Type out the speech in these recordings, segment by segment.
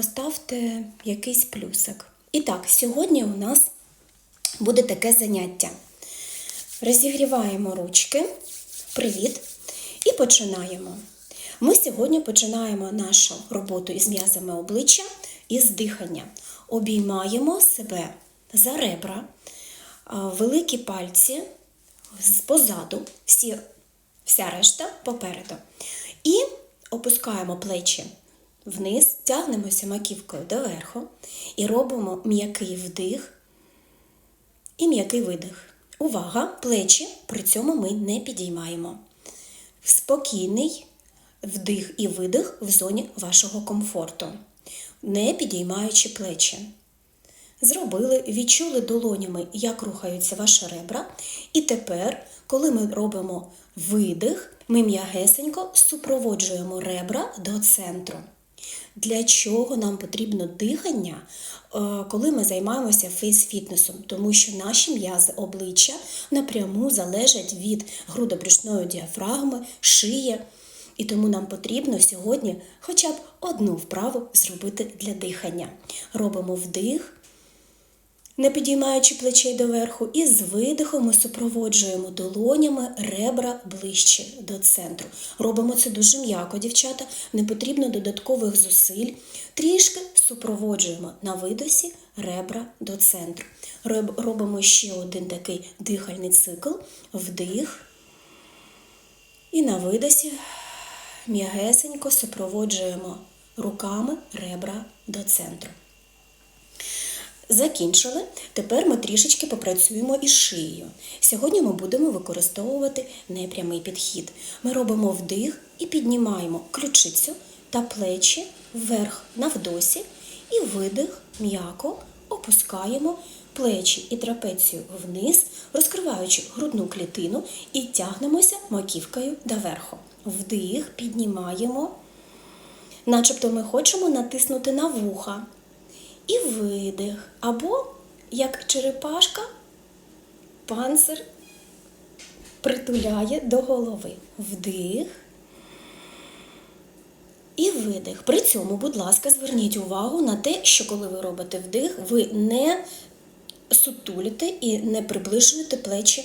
Поставте якийсь плюсик. І так, сьогодні у нас буде таке заняття. Розігріваємо ручки. Привіт! І починаємо. Ми сьогодні починаємо нашу роботу із м'язами обличчя із дихання. Обіймаємо себе за ребра, великі пальці позаду, всі, вся решта попереду. І опускаємо плечі вниз, тягнемося маківкою доверху і робимо м'який вдих і м'який видих. Увага! Плечі при цьому ми не підіймаємо. Спокійний вдих і видих в зоні вашого комфорту, не підіймаючи плечі. Зробили, відчули долонями, як рухаються ваші ребра. І тепер, коли ми робимо видих, ми м'ягесенько супроводжуємо ребра до центру. Для чого нам потрібно дихання, е, коли ми займаємося фейс-фітнесом? Тому що наші м'язи обличчя напряму залежать від грудобрюшної діафрагми, шиї. І тому нам потрібно сьогодні хоча б одну вправу зробити для дихання. Робимо вдих, не підіймаючи плечей доверху, і з видихом ми супроводжуємо долонями ребра ближче до центру. Робимо це дуже м'яко, дівчата, не потрібно додаткових зусиль. Трішки супроводжуємо на видосі ребра до центру. Робимо ще один такий дихальний цикл, вдих. І на видосі м'ягесенько супроводжуємо руками ребра до центру. Закінчили. Тепер ми трішечки попрацюємо із шиєю. Сьогодні ми будемо використовувати непрямий підхід. Ми робимо вдих і піднімаємо ключицю та плечі вверх на вдосі і видих м'яко опускаємо плечі і трапецію вниз, розкриваючи грудну клітину і тягнемося маківкою доверху. Вдих, піднімаємо, начебто ми хочемо натиснути на вуха і видих. Або як черепашка, панцир притуляє до голови. Вдих. І видих. При цьому, будь ласка, зверніть увагу на те, що коли ви робите вдих, ви не сутулите і не приближуєте плечі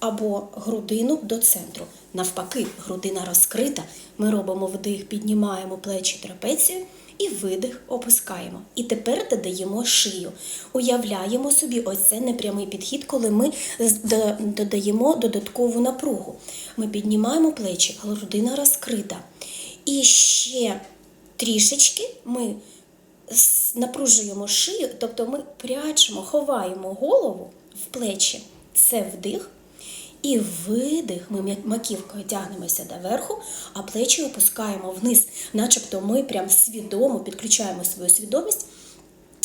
або грудину до центру. Навпаки, грудина розкрита. Ми робимо вдих, піднімаємо плечі трапецію і видих опускаємо. І тепер додаємо шию. Уявляємо собі ось це непрямий підхід, коли ми додаємо додаткову напругу. Ми піднімаємо плечі, грудина розкрита. І ще трішечки ми напружуємо шию, тобто ми прячемо, ховаємо голову в плечі. Це вдих. І видих, ми маківкою тягнемося доверху, а плечі опускаємо вниз, начебто ми прям свідомо підключаємо свою свідомість,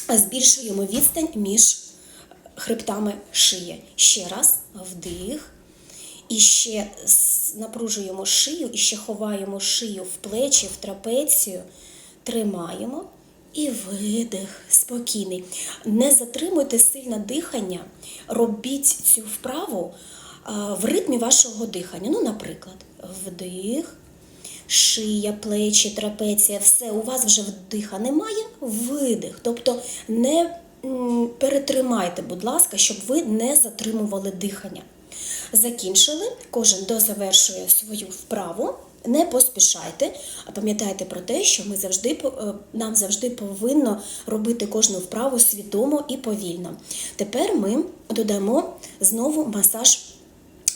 збільшуємо відстань між хребтами шиї. Ще раз вдих. І ще напружуємо шию, і ще ховаємо шию в плечі, в трапецію, тримаємо і видих спокійний. Не затримуйте сильно дихання, робіть цю вправу в ритмі вашого дихання. Ну, наприклад, вдих, шия, плечі, трапеція, все, у вас вже вдиха немає, видих. Тобто не перетримайте, будь ласка, щоб ви не затримували дихання. Закінчили, кожен дозавершує свою вправу. Не поспішайте, а пам'ятайте про те, що ми завжди е, нам завжди повинно робити кожну вправу свідомо і повільно. Тепер ми додамо знову масаж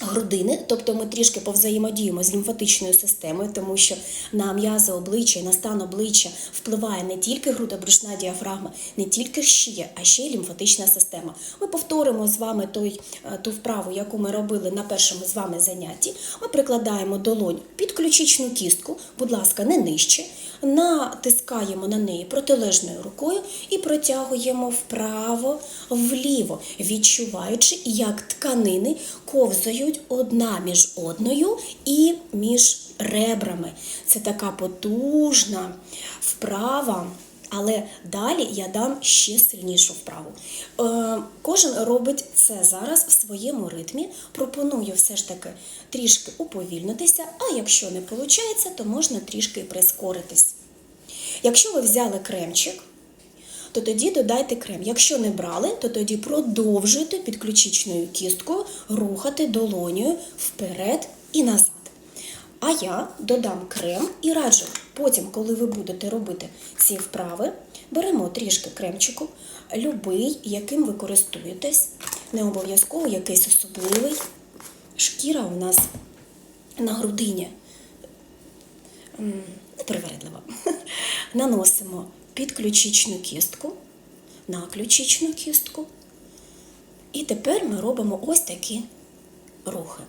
грудини, тобто ми трішки повзаємодіємо з лімфатичною системою, тому що на м'язи обличчя на стан обличчя впливає не тільки грудобрюшна діафрагма, не тільки шия, а ще й лімфатична система. Ми повторимо з вами той, е, ту вправу, яку ми робили на першому з вами занятті. Ми прикладаємо долонь під ключичну кістку, будь ласка, не нижче. Натискаємо на неї протилежною рукою і протягуємо вправо, вліво, відчуваючи, як тканини ковзають одна між одною і між ребрами. Це така потужна вправа. Але далі я дам ще сильнішу вправу. Е, кожен робить це зараз в своєму ритмі. Пропоную все ж таки трішки уповільнитися, а якщо не виходить, то можна трішки прискоритись. Якщо ви взяли кремчик, то тоді додайте крем. Якщо не брали, то тоді продовжуйте під ключичною кісткою рухати долонею вперед і назад. А я додам крем і раджу, потім, коли ви будете робити ці вправи, беремо трішки кремчику, любий, яким ви користуєтесь, не обов'язково якийсь особливий. Шкіра у нас на грудині м, непривередлива. Наносимо під ключичну кістку, на ключичну кістку. І тепер ми робимо ось такі рухи.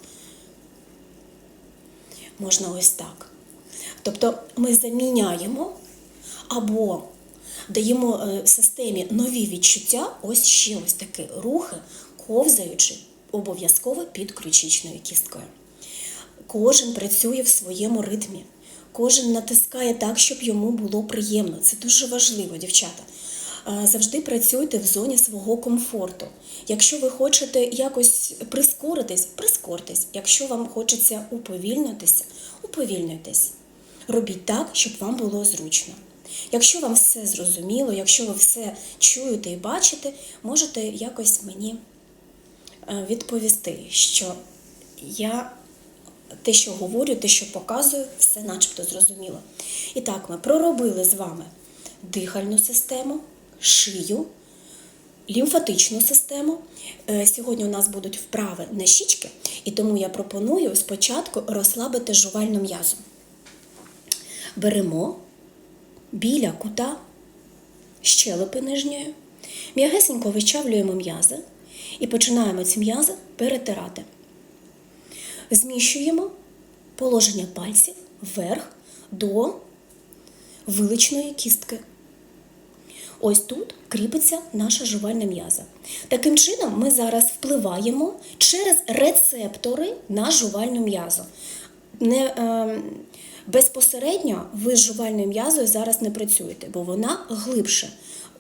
Можна ось так. Тобто ми заміняємо або даємо е, системі нові відчуття, ось ще ось такі рухи, ковзаючи обов'язково під ключичною кісткою. Кожен працює в своєму ритмі. Кожен натискає так, щоб йому було приємно. Це дуже важливо, дівчата. Завжди працюйте в зоні свого комфорту. Якщо ви хочете якось прискоритись, прискортесь. Якщо вам хочеться уповільнитися, уповільнюйтесь. Робіть так, щоб вам було зручно. Якщо вам все зрозуміло, якщо ви все чуєте і бачите, можете якось мені е, відповісти, що я те, що говорю, те, що показую, все начебто зрозуміло. І так, ми проробили з вами дихальну систему, шию, лімфатичну систему. Е, Сьогодні у нас будуть вправи на щічки, і тому я пропоную спочатку розслабити жувальну м'язу. Беремо біля кута щелепи нижньої, м'ягесенько вичавлюємо м'язи і починаємо ці м'язи перетирати. Зміщуємо положення пальців вверх до виличної кістки. Ось тут кріпиться наша жувальна м'яза. Таким чином, ми зараз впливаємо через рецептори на жувальну м'язу. Не, е, безпосередньо ви з жувальною м'язою зараз не працюєте, бо вона глибше.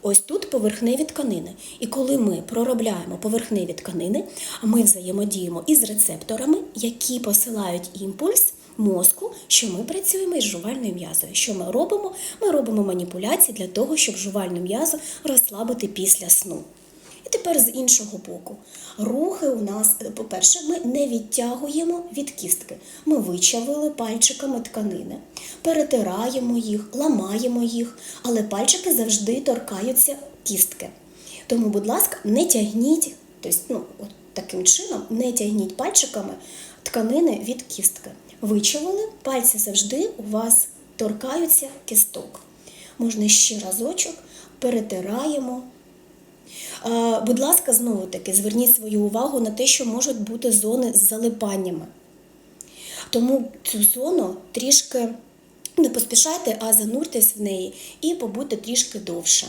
Ось тут поверхневі тканини. І коли ми проробляємо поверхневі тканини, ми взаємодіємо із рецепторами, які посилають імпульс мозку, що ми працюємо із жувальною м'язою. Що ми робимо? Ми робимо маніпуляції для того, щоб жувальну м'язу розслабити після сну. І тепер з іншого боку. Рухи у нас, по-перше, ми не відтягуємо від кістки. Ми вичавили пальчиками тканини, перетираємо їх, ламаємо їх, але пальчики завжди торкаються кістки. Тому, будь ласка, не тягніть, тобто, ну, от таким чином, не тягніть пальчиками тканини від кістки. Вичавили, пальці завжди у вас торкаються кісток. Можна ще разочок, перетираємо. Будь ласка, знову таки зверніть свою увагу на те, що можуть бути зони з залипаннями. Тому цю зону трішки не поспішайте, а зануртесь в неї і побудьте трішки довше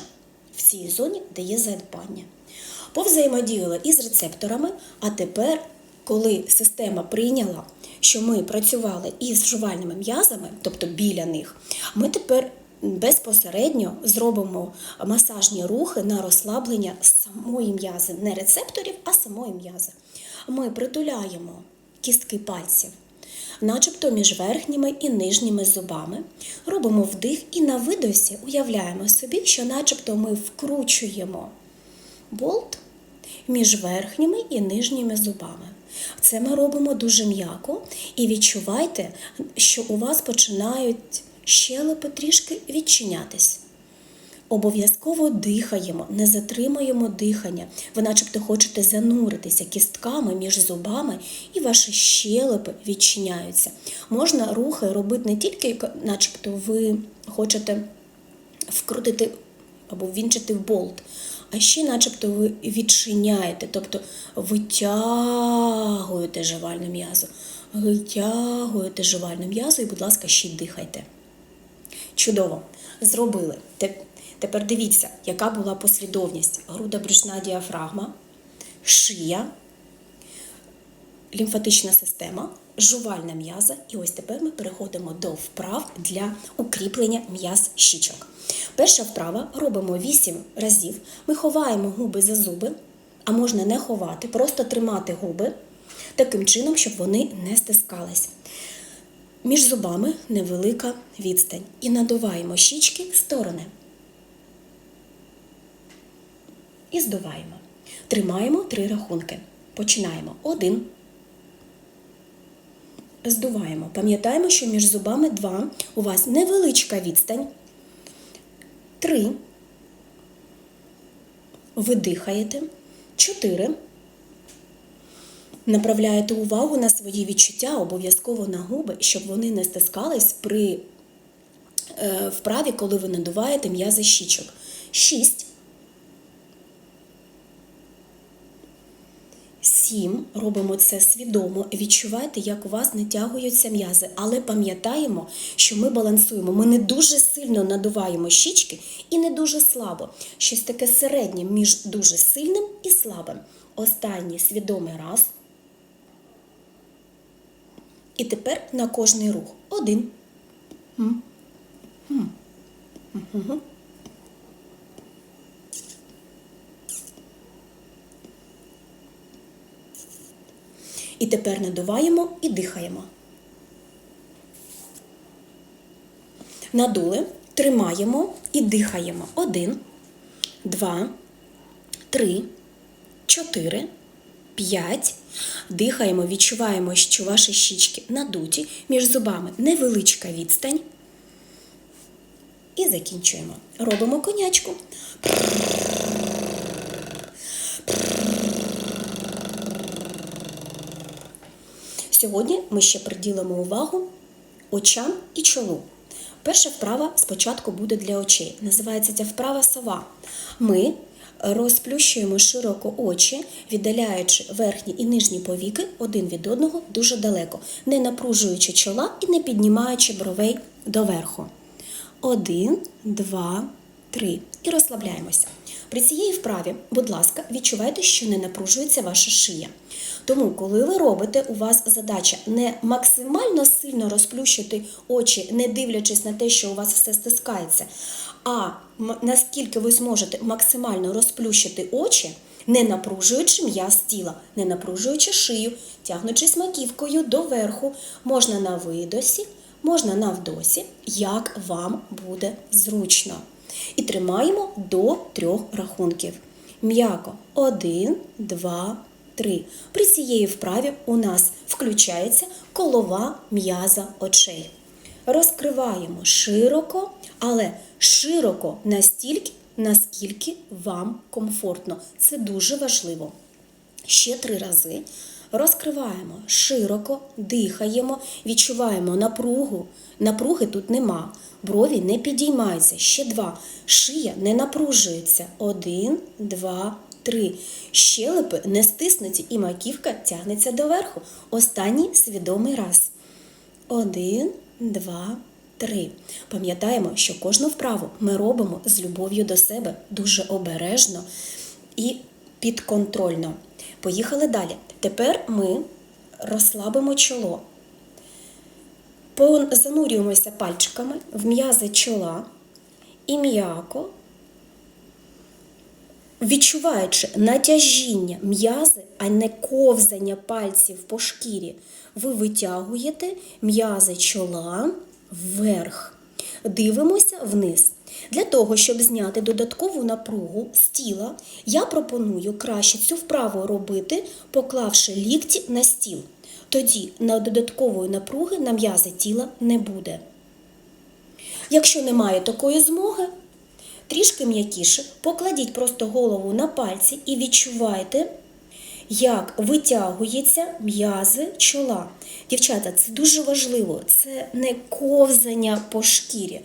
в цій зоні, де є залипання. Повзаємодіяли із рецепторами, а тепер, коли система прийняла, що ми працювали із жувальними м'язами, тобто біля них, ми тепер безпосередньо зробимо масажні рухи на розслаблення самої м'язи, не рецепторів, а самої м'язи. Ми притуляємо кістки пальців, начебто між верхніми і нижніми зубами. Робимо вдих і на видосі уявляємо собі, що начебто ми вкручуємо болт між верхніми і нижніми зубами. Це ми робимо дуже м'яко і відчувайте, що у вас починають щелепи трішки відчинятись. Обов'язково дихаємо, не затримуємо дихання. Ви начебто хочете зануритися кістками між зубами, і ваші щелепи відчиняються. Можна рухи робити не тільки, начебто, ви хочете вкрутити або ввінчити в болт, а ще, начебто, ви відчиняєте, тобто витягуєте жувальну м'язу, витягуєте жувальну м'язу і, будь ласка, ще дихайте. Чудово, зробили. Тепер дивіться, яка була послідовність: груда брюшна діафрагма, шия, лімфатична система, жувальна м'яза. І ось тепер ми переходимо до вправ для укріплення м'яз щічок. Перша вправа робимо 8 разів. Ми ховаємо губи за зуби, а можна не ховати, просто тримати губи таким чином, щоб вони не стискались. Між зубами невелика відстань. І надуваємо щічки сторони. і здуваємо. Тримаємо три рахунки. Починаємо. Один. Здуваємо. Пам'ятаємо, що між зубами два. У вас невеличка відстань. Три. Ви дихаєте. Чотири. Направляєте увагу на свої відчуття, обов'язково на губи, щоб вони не стискались при е, вправі, коли ви надуваєте м'язи щічок. Шість. Сім. Робимо це свідомо. Відчувайте, як у вас натягуються м'язи. Але пам'ятаємо, що ми балансуємо. Ми не дуже сильно надуваємо щічки і не дуже слабо. Щось таке середнє між дуже сильним і слабим. Останній свідомий раз. І тепер на кожний рух. Один. І тепер надуваємо і дихаємо. Надули, тримаємо і дихаємо. Один, два, три, чотири, п'ять. Дихаємо, відчуваємо, що ваші щічки надуті, між зубами невеличка відстань. І закінчуємо. Робимо конячку. Сьогодні ми ще приділимо увагу очам і чолу. Перша вправа спочатку буде для очей. Називається ця вправа сова. Ми розплющуємо широко очі, віддаляючи верхні і нижні повіки один від одного дуже далеко, не напружуючи чола і не піднімаючи бровей доверху. Один, два, три. І розслабляємося. При цій вправі, будь ласка, відчувайте, що не напружується ваша шия. Тому, коли ви робите, у вас задача не максимально сильно розплющити очі, не дивлячись на те, що у вас все стискається, а наскільки ви зможете максимально розплющити очі, не напружуючи м'яз тіла, не напружуючи шию, тягнучись маківкою доверху, можна на видосі, можна на вдосі, як вам буде зручно. І тримаємо до трьох рахунків. М'яко. Один, два, три. При цієї вправі у нас включається колова м'яза очей. Розкриваємо широко, але широко настільки, наскільки вам комфортно. Це дуже важливо. Ще три рази. Розкриваємо широко, дихаємо, відчуваємо напругу. Напруги тут нема. Брові не підіймаються. Ще два. Шия не напружується. Один, два, три. Щелепи не стиснуті і маківка тягнеться доверху. Останній свідомий раз. Один, два, три. Пам'ятаємо, що кожну вправу ми робимо з любов'ю до себе дуже обережно і підконтрольно. Поїхали далі. Тепер ми розслабимо чоло. Занурюємося пальчиками в м'язи чола і м'яко, відчуваючи натяжіння м'язи, а не ковзання пальців по шкірі, ви витягуєте м'язи чола вверх. Дивимося вниз. Для того, щоб зняти додаткову напругу з тіла, я пропоную краще цю вправу робити, поклавши лікті на стіл. Тоді на додаткової напруги на м'язи тіла не буде. Якщо немає такої змоги, трішки м'якіше покладіть просто голову на пальці і відчувайте, як витягується м'язи чола. Дівчата, це дуже важливо. Це не ковзання по шкірі.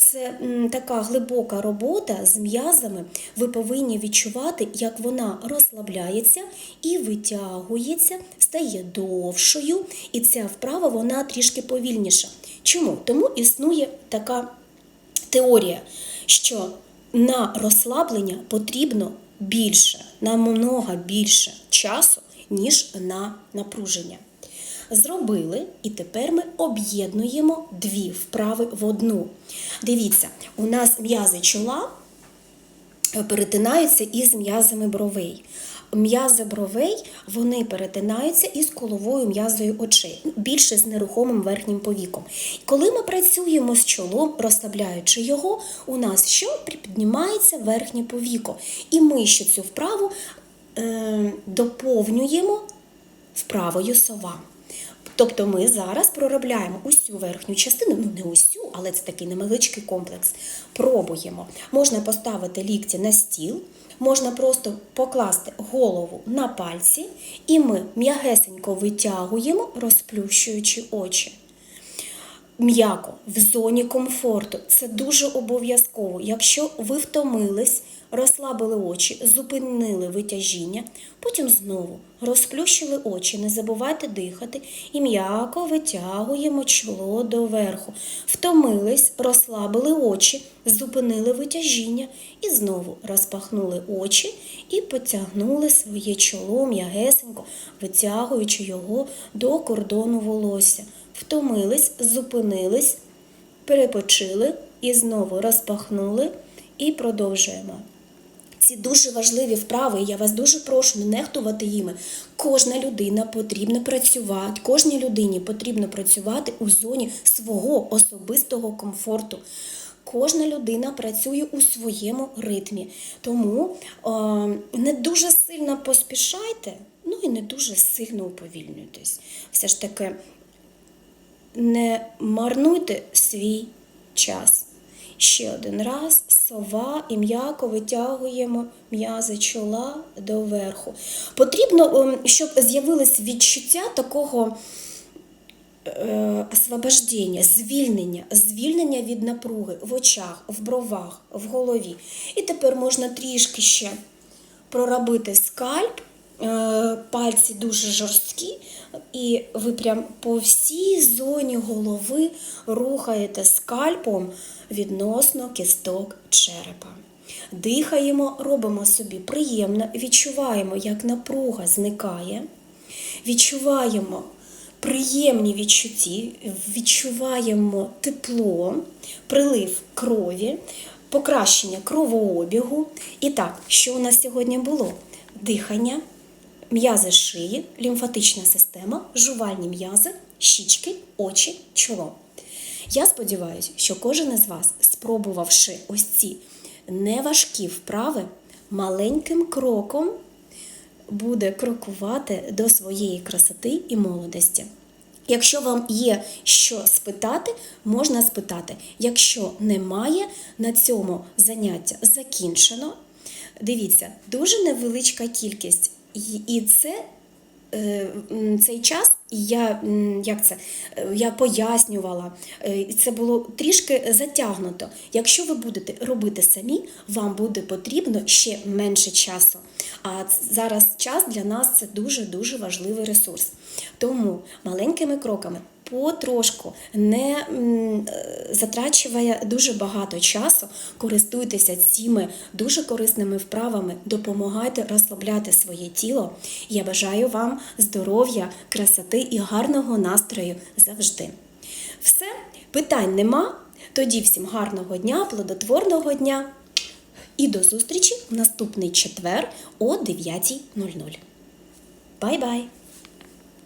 Це така глибока робота з м'язами. Ви повинні відчувати, як вона розслабляється і витягується, стає довшою. І ця вправа вона трішки повільніша. Чому? Тому існує така теорія, що на розслаблення потрібно більше, намного більше часу, ніж на напруження. Зробили, і тепер ми об'єднуємо дві вправи в одну. Дивіться, у нас м'язи чола перетинаються із м'язами бровей. М'язи бровей вони перетинаються із коловою м'язою очей, більше з нерухомим верхнім повіком. Коли ми працюємо з чолом, розслабляючи його, у нас що піднімається верхнє повіко. І ми ще цю вправу е, доповнюємо вправою сова. Тобто ми зараз проробляємо усю верхню частину, ну не усю, але це такий невеличкий комплекс. Пробуємо. Можна поставити лікті на стіл, можна просто покласти голову на пальці, і ми м'ягесенько витягуємо, розплющуючи очі. М'яко в зоні комфорту. Це дуже обов'язково. Якщо ви втомились, розслабили очі, зупинили витяжіння, потім знову розплющили очі, не забувайте дихати і м'яко витягуємо чоло доверху. Втомились, розслабили очі, зупинили витяжіння і знову розпахнули очі і потягнули своє чоло м'ягесенько, витягуючи його до кордону волосся. Втомились, зупинились, перепочили і знову розпахнули і продовжуємо. Ці дуже важливі вправи, і я вас дуже прошу не нехтувати їми. Кожна людина потрібно працювати, кожній людині потрібно працювати у зоні свого особистого комфорту. Кожна людина працює у своєму ритмі. Тому е, не дуже сильно поспішайте, ну і не дуже сильно уповільнюйтесь. Все ж таки, не марнуйте свій час. Ще один раз сова і м'яко витягуємо м'язи чола доверху. Потрібно, ем, щоб з'явилось відчуття такого е, освобождення, звільнення, звільнення від напруги в очах, в бровах, в голові. І тепер можна трішки ще проробити скальп. Е, Пальці дуже жорсткі, і ви прям по всій зоні голови рухаєте скальпом відносно кісток черепа. Дихаємо, робимо собі приємно, відчуваємо, як напруга зникає, відчуваємо приємні відчутті, відчуваємо тепло, прилив крові, покращення кровообігу. І так, що у нас сьогодні було? Дихання, м'язи шиї, лімфатична система, жувальні м'язи, щічки, очі, чоло. Я сподіваюся, що кожен із вас, спробувавши ось ці неважкі вправи, маленьким кроком буде крокувати до своєї красоти і молодості. Якщо вам є що спитати, можна спитати. Якщо немає, на цьому заняття закінчено. Дивіться, дуже невеличка кількість. І- це е, цей час я як це е, я пояснювала, е, це було трішки затягнуто. Якщо ви будете робити самі, вам буде потрібно ще менше часу. А зараз час для нас це дуже дуже важливий ресурс. Тому маленькими кроками. Потрошку не е, затрачує дуже багато часу, користуйтеся цими дуже корисними вправами, допомагайте розслабляти своє тіло. Я бажаю вам здоров'я, красоти і гарного настрою завжди. Все, питань нема. Тоді всім гарного дня, плодотворного дня і до зустрічі в наступний четвер о 9.00. Бай-бай!